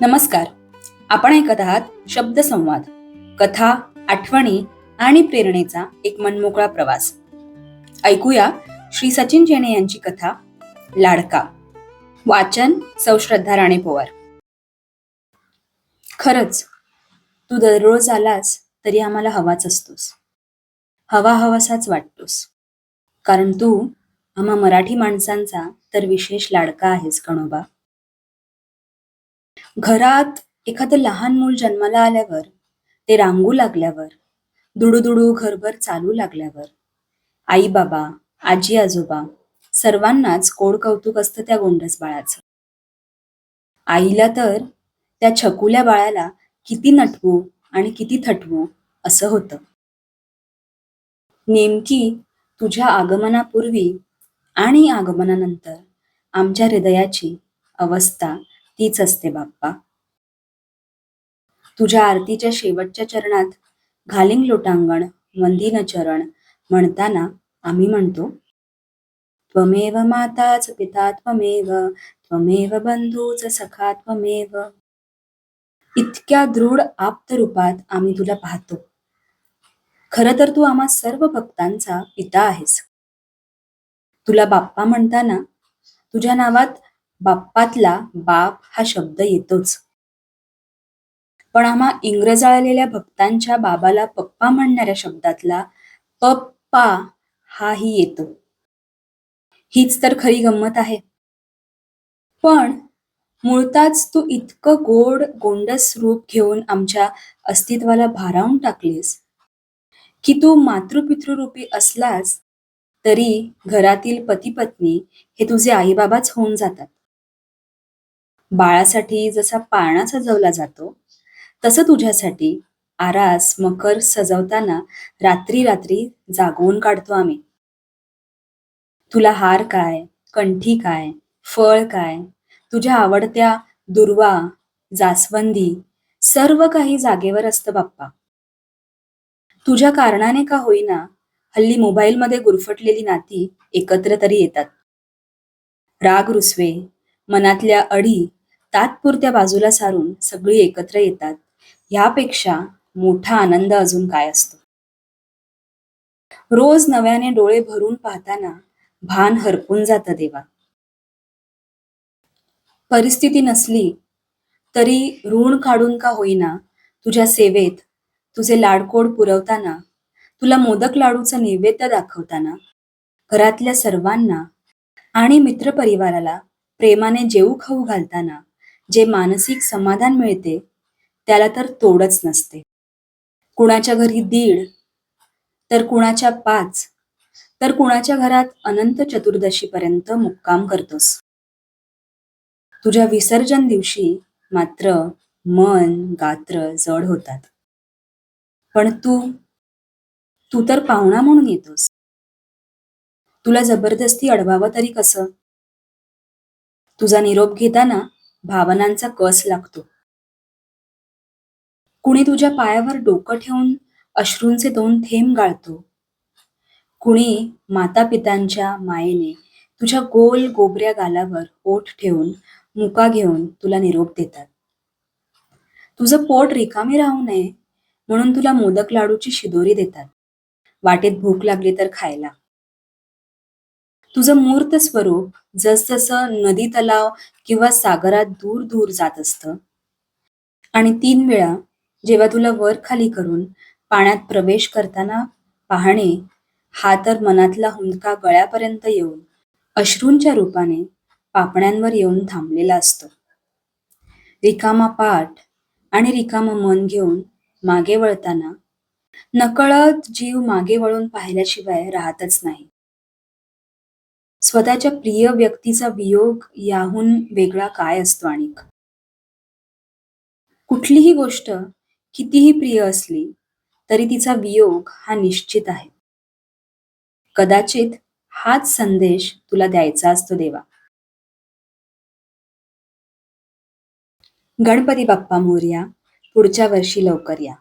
नमस्कार. आपण ऐकत आहात शब्दसंवाद कथा आठवणी आणि प्रेरणेचा एक मनमोकळा प्रवास. ऐकूया श्री सचिन जेणे यांची कथा लाडका. वाचन सौश्रद्धा राणे पोवार. खरंच तू दररोज आलास तरी आम्हाला हवाच असतोस. हवा हवासाच वाटतोस. कारण तू आम्हा मराठी माणसांचा तर विशेष लाडका आहेस कणोबा. घरात एखादं लहान मूल जन्माला आल्यावर ते रांगू लागल्यावर दुडूदुडू घरभर चालू लागल्यावर आई बाबा आजी आजोबा सर्वांनाच कोड कौतुक असतं त्या गोंडस बाळाचं. आईला तर त्या छकुल्या बाळाला किती नटवू आणि किती थटवू असं होतं. नेमकी तुझ्या आगमनापूर्वी आणि आगमनानंतर आमच्या हृदयाची अवस्था तीच असते बाप्पा. तुझ्या आरतीच्या शेवटच्या चरणात घालिंग लोटांगण वंदिन चरण म्हणताना आम्ही म्हणतो त्वमेव माताच पिता त्वमेव त्वमेव बंधूच सखा त्वमेव. इतक्या दृढ आप्त रूपात आम्ही तुला पाहतो. खरं तर तू आम्हा सर्व भक्तांचा पिता आहेस. तुला बाप्पा म्हणताना तुझ्या नावात बाप्पातला बाप हा शब्द येतोच. पण आम्हा इंग्रजाळलेल्या भक्तांच्या बाबाला पप्पा म्हणणाऱ्या शब्दातला पप्पा हाही येतो. हीच तर खरी गंमत आहे. पण मुळताच तू इतकं गोड गोंडस रूप घेऊन आमच्या अस्तित्वाला भारावून टाकलीस की तू मातृपितृरूपी असलास तरी घरातील पती पत्नी हे तुझे आईबाबाच होऊन जातात. बाळासाठी जसा पाळणा सजवला जातो तसं तुझ्यासाठी आरास मकर सजवताना रात्री रात्री जागवून काढतो आम्ही. तुला हार काय कंठी काय फळ काय तुझ्या आवडत्या दुर्वा जास्वंदी सर्व काही जागेवर असतं बाप्पा. तुझ्या कारणाने का होईना हल्ली मोबाईलमध्ये गुरफटलेली नाती एकत्र तरी येतात. राग रुसवे मनातल्या अडी तात्पुरत्या बाजूला सारून सगळी एकत्र येतात. ह्यापेक्षा मोठा आनंद अजून काय असतो? रोज नव्याने डोळे भरून पाहताना भान हरपून जातं देवा. परिस्थिती नसली तरी ऋण काढून का होईना तुझ्या सेवेत तुझे लाडकोड पुरवताना तुला मोदक लाडूचं नैवेद्य दाखवताना घरातल्या सर्वांना आणि मित्रपरिवाराला प्रेमाने जेऊ खाऊ घालताना जे मानसिक समाधान मिळते त्याला तर तोडच नसते. कुणाच्या घरी दीड तर कुणाच्या पाच तर कुणाच्या घरात अनंत चतुर्दशीपर्यंत मुक्काम करतोस. तुझ्या विसर्जन दिवशी मात्र मन गात्र जड होतात. पण तू तू तर पाहुणा म्हणून येतोस. तुला जबरदस्ती अडवावं तरी कसं? तुझा निरोप घेताना भावनांचा कस लागतो? कुणी तुझ्या पायावर डोकं ठेवून अश्रूंचे दोन थेंब गाळतो? कुणी माता पितांच्या मायेने तुझ्या गोल गोबऱ्या गालावर ओठ ठेवून मुका घेऊन तुला निरोप देतात? तुझं पोट रिकामे राहू नये म्हणून तुला मोदक लाडूची शिदोरी देतात. वाटेत भूक लागली तर खायला. तुझं मूर्त स्वरूप जसजसं नदी तलाव किंवा सागरात दूर दूर जात असतं. आणि तीन वेळा जेव्हा तुला वर खाली करून पाण्यात प्रवेश करताना पाहणे हा तर मनातला हुंदका गळ्यापर्यंत येऊन अश्रूंच्या रूपाने पापण्यांवर येऊन थांबलेला असतो. रिकामा पाठ आणि रिकामं मन घेऊन मागे वळताना नकळत जीव मागे वळून पाहिल्याशिवाय राहतच नाही. स्वतःच्या प्रिय व्यक्तीचा वियोग याहून वेगळा काय असतो आणिक? कुठलीही गोष्ट कितीही प्रिय असली तरी तिचा वियोग हा निश्चित आहे. कदाचित हाच संदेश तुला द्यायचा असतो देवा. गणपती बाप्पा मोर्या पुढच्या वर्षी लवकर या.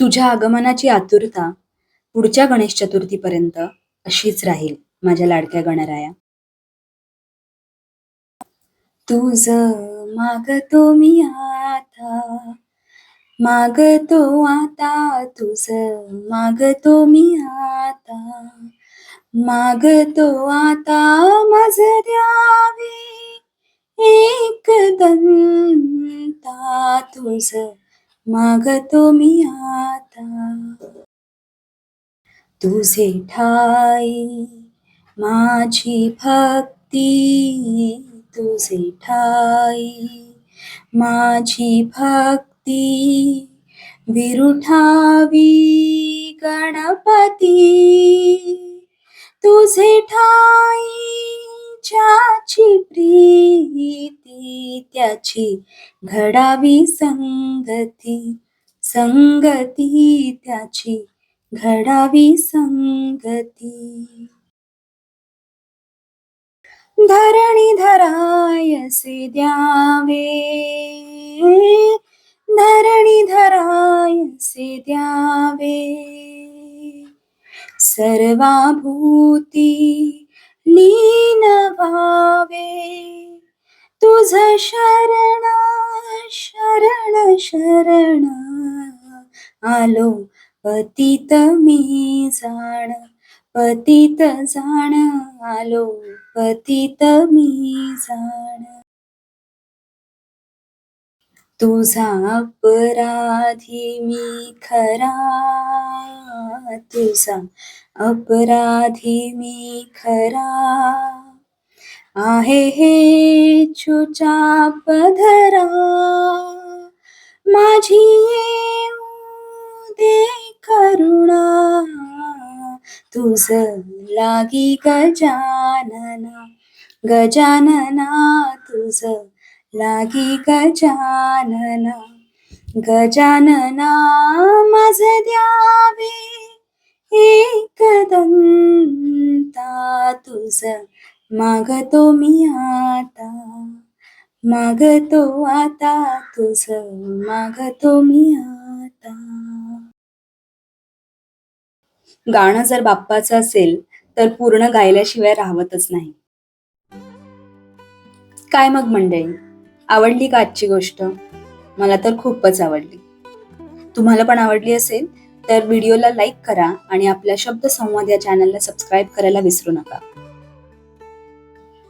तुझ्या आगमनाची आतुरता पुढच्या गणेश चतुर्थीपर्यंत अशीच राहील. माझ्या लाडक्या गणराया. तुझ मागतो मी आता मागतो आता तुझ मागतो मी आता मागतो आता माझ द्यावे एक दंता तुझ मागतो मी आता. तुझे ठाई माझी भक्ती तुझे ठाई. माझी भक्ती विरुठावी गणपती. तुझे ठाई ज्याची प्रीती त्याची घडावी संगती. संगती त्याची घडावी संगती. धरणी धरायसे द्यावे. धरणी धरायसे द्यावे. सर्वाभूती लीन व्हावे. तुझ शरण शरण शरण आलो. पतित मी जाण पतित जाण आलो. पतित मी जाण. तुझा अपराधी मी खरा. तुझा अपराधी मी खरा. आहे हे छुचा पधरा माझी दे करुणा. तुझ लागी गजानना गजानना तुझ लागी गजानना. गजानना माझ द्यावे एक दंता. तुझ मागतो मी आता मागतो आता. तुझ मागतो मी आता. गाणं जर बाप्पाचं असेल तर पूर्ण गायल्याशिवाय राहवतच नाही. काय मग मंडळी? आवडली का आजची गोष्ट? मला तर खूपच आवडली. तुम्हाला पण आवडली असेल तर व्हिडिओला लाईक करा आणि आपल्या शब्द संवाद या चॅनलला सबस्क्राईब करायला विसरू नका.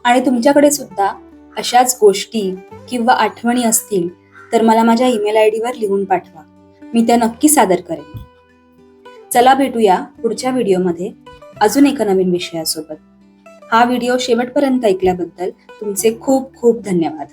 आणि तुमच्याकडे सुद्धा अशाच गोष्टी किंवा आठवणी असतील तर मला माझ्या ईमेल आय डीवर लिहून पाठवा. मी त्या नक्की सादर करेन. चला भेटूया पुढच्या व्हिडिओमध्ये. अजून एका नवीन विषयासोबत. हा व्हिडिओ शेवटपर्यंत ऐकल्याबद्दल तुमचे खूप खूप धन्यवाद.